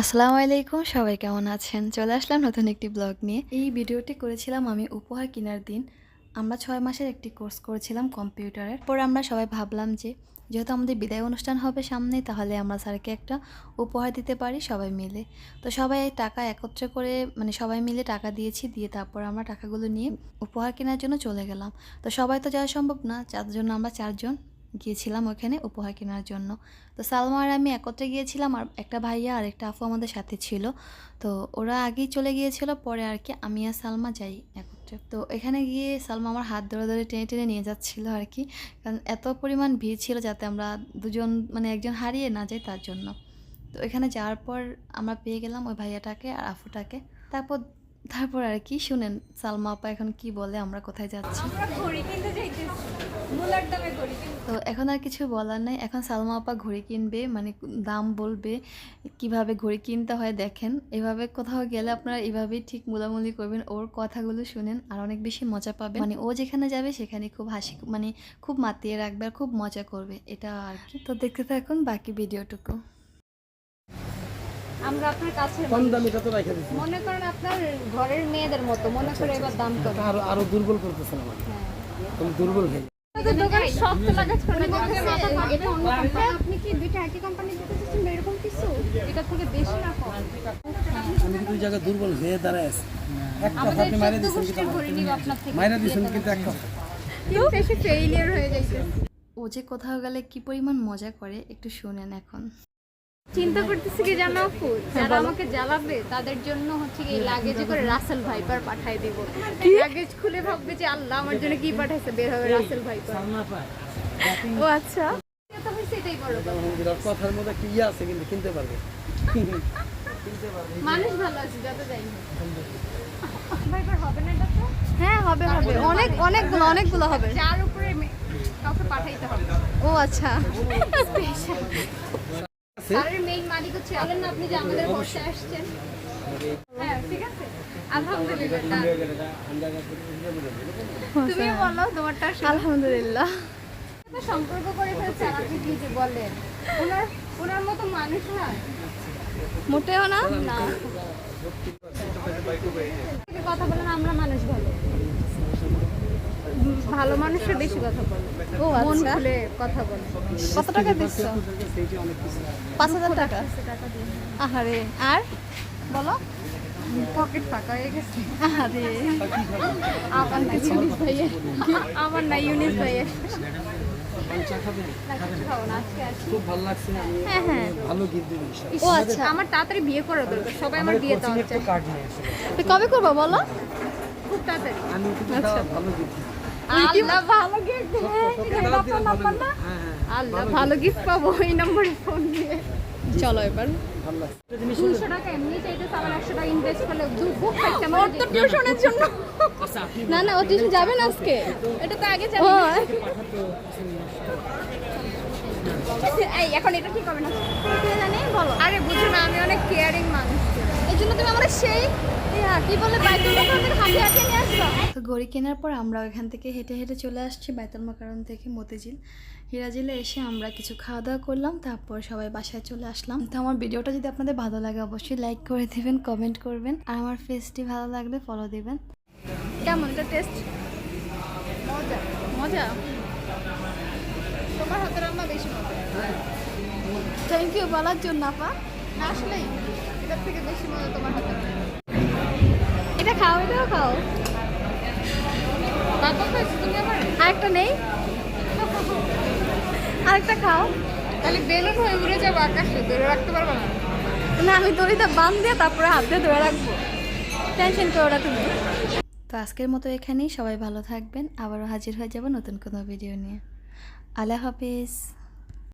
আসসালামু আলাইকুম, সবাই কেমন আছেন? চলে আসলাম নতুন একটি ব্লগ নিয়ে। এই ভিডিওটি করেছিলাম আমি উপহার কেনার দিন। আমরা ছয় মাসের একটি কোর্স করেছিলাম কম্পিউটারের। পর আমরা সবাই ভাবলাম যে, যেহেতু আমাদের বিদায় অনুষ্ঠান হবে সামনেই, তাহলে আমরা স্যারকে একটা উপহার দিতে পারি সবাই মিলে। তো সবাই টাকা একত্র করে মানে সবাই মিলে টাকা দিয়েছি, দিয়ে তারপর আমরা টাকাগুলো নিয়ে উপহার কেনার জন্য চলে গেলাম। তো সবাই তো যাওয়া সম্ভব না, যার জন্য আমরা চারজন গিয়েছিলাম ওখানে উপহার কেনার জন্য। তো সালমা আর আমি একত্রে গিয়েছিলাম আর একটা ভাইয়া আর একটা আফু আমাদের সাথে ছিল। তো ওরা আগেই চলে গিয়েছিল, পরে আর কি আমি আর সালমা যাই একত্রে। তো এখানে গিয়ে সালমা আমার হাত ধরে ধরে টেনে টেনে নিয়ে যাচ্ছিল আর কি। কারণ এত পরিমাণ ভিড় ছিল যাতে আমরা দুজন মানে একজন হারিয়ে না যাই তার জন্য। তো এখানে যাওয়ার পর আমরা পেয়ে গেলাম ওই ভাইয়াটাকে আর আফুটাকে। তারপর তারপর আর কি শুনেন সালমা আপা এখন কি বলে আমরা কোথায় যাচ্ছি? আমরা ঘড়ি কিনতে যাইতেছি মূলার দামে ঘড়ি কিনতে। তো এখন আর কিছু বলার নাই এখন সালমা আপা ঘড়ি কিনবে মানে দাম বলবে কীভাবে ঘড়ি কিনতে হয় দেখেন এভাবে কোথাও গেলে আপনারা এভাবেই ঠিক মোলামুলি করবেন ওর কথাগুলো শুনেন আর অনেক বেশি মজা পাবেন। মানে ও যেখানে যাবে সেখানে খুব হাসি মানে খুব মাতিয়ে রাখবে আর খুব মজা করবে এটা আর কি। তো দেখতে থাকুন বাকি ভিডিওটুকু। আমরা আপনার কাছে কম দামি কত রাখা দিচ্ছি মনে করেন আপনার ঘরের মেয়েদের মতো মনে করে এবার দাম কত আরও আরও দুর্বল করতেছেন আমাকে। তুমি দুর্বল হয়ে দোকানে সব লাগাচ্ছে এটা অন্য কোম্পানি আপনি কি দুইটা একই কোম্পানি দিতে চাচ্ছেন এরকম কিছু? এটা থেকে বেশি না কম। আমি কিন্তু ওই দুর্বল হয়ে দাঁড়ায় আছি একটা আপনি মাইরা চোদ্দ কিন্তু ঘড়ি নিব আপনার থেকে মাইরা দিয়েছেন কিন্তু একটা কিন্তু এসে ফেইলিয়ার হয়ে যাইছে ও যে কোথাও গেলে কি পরিমাণ মজা করে একটু শুনেন এখন। চিন্তা করতেছি কি জানো আপু যারা আমাকে জ্বালাবে তাদের জন্য হচ্ছে কি লাগেজে করে রাসেল ভাইপার পাঠাই দিব। লাগেজ খুলে ভাববে যে আল্লাহ আমার জন্য কি পাঠাইছে? বের হবে রাসেল ভাইপার না ও আচ্ছা। তো হইছে এটাই বড় কথার মধ্যে কি ইয়ে আছে কিন্তু কিনতে পারবে। মানুষ ভালো আছে যত যাই ভাইপার হবে না এটা তো? হ্যাঁ হবে হবে। অনেক অনেকগুলো অনেকগুলো হবে। যার উপরে কাউকে পাঠাইতে হবে। ও আচ্ছা। স্পেশাল স্যারের মেইন মালিক হচ্ছে বলেন না আপনি যে আমাদের বসে আসছেন। হ্যাঁ ঠিক আছে। আলহামদুলিল্লাহ। তুমি বলো তোমারটা আলহামদুলিল্লাহ। সম্পর্ক করে ফেলছে আর আপনি কি যে বলেন। ওনার ওনার মতো মানুষ হয় মোটেও না? না। কথা বলেন আমরা মানুষ ভালো। ভালো মানুষের বেশি কথা বলে। ও মন খুলে কথা বলে। কত টাকা দিচ্ছ? পাঁচ হাজার টাকা। আহারে আর? বলো। পকেট ফাঁকা হয়ে গেছে। আহারে। আমার না ইউনিস ভাইয়া আমার না ইউনিস ভাইয়া খাবে ভালো লাগছে আমি হ্যাঁ, হ্যাঁ। ভালো গিফট ও আচ্ছা আমার তাড়াতাড়ি বিয়ে করা দরকার সবাই আমার বিয়ে দেওয়া একটু কার্ড নিয়ে এসে কবে করব বলো খুব তাড়াতাড়ি আমি কিন্তু আচ্ছা। ভালো গিফট আল্লাহ ভালো গিফট হ্যাঁ হ্যাঁ আল্লাহ ভালো গিফট পাবো এই নম্বরে ফোন দিয়ে চলো এবার। টিউশনের জন্য। না না ও টিউশন যাবে না আজকে। এটা তো আগে যাবে এই এখন এটা ঠিক হবে না। বলো। আরে বুঝো না আমি অনেক কেয়ারিং মানুষ। এই জন্য তুমি আমার সেই তো ঘড়ি কেনার পর আমরা ওখান থেকে হেঁটে হেঁটে চলে আসছি বাইতুল মাকারন থেকে মতিঝিল। হিরাজিলে এসে আমরা কিছু খাওয়া দাওয়া করলাম তারপর সবাই বাসায় চলে আসলাম। তো আমার ভিডিওটা যদি আপনাদের ভালো লাগে অবশ্যই লাইক করে দিবেন কমেন্ট করবেন আর আমার ফেসটি ভালো লাগলে ফলো দিবেন। কেমন? এটা টেস্ট মজা। মজা? তোমার হাতের রান্না বেশি মজা। থ্যাংক ইউ বলার জন্য আপা। আসলেই এটার থেকে বেশি মজা তোমার। এটা খাও এটাও খাও। আরেকটা নেই? আরেকটা খাও। তাহলে বেলুন হয়ে উড়ে যাব আকাশে ধরে রাখতে পারব না। না আমি দড়িটা বান দিয়ে তারপরে হাত দিয়ে ধরে রাখব। টেনশন করো না তুমি। তো আজকের মতো এখানেই সবাই ভালো থাকবেন। আবারও হাজির হয়ে যাব নতুন কোনো ভিডিও নিয়ে। আল্লাহ হাফিজ।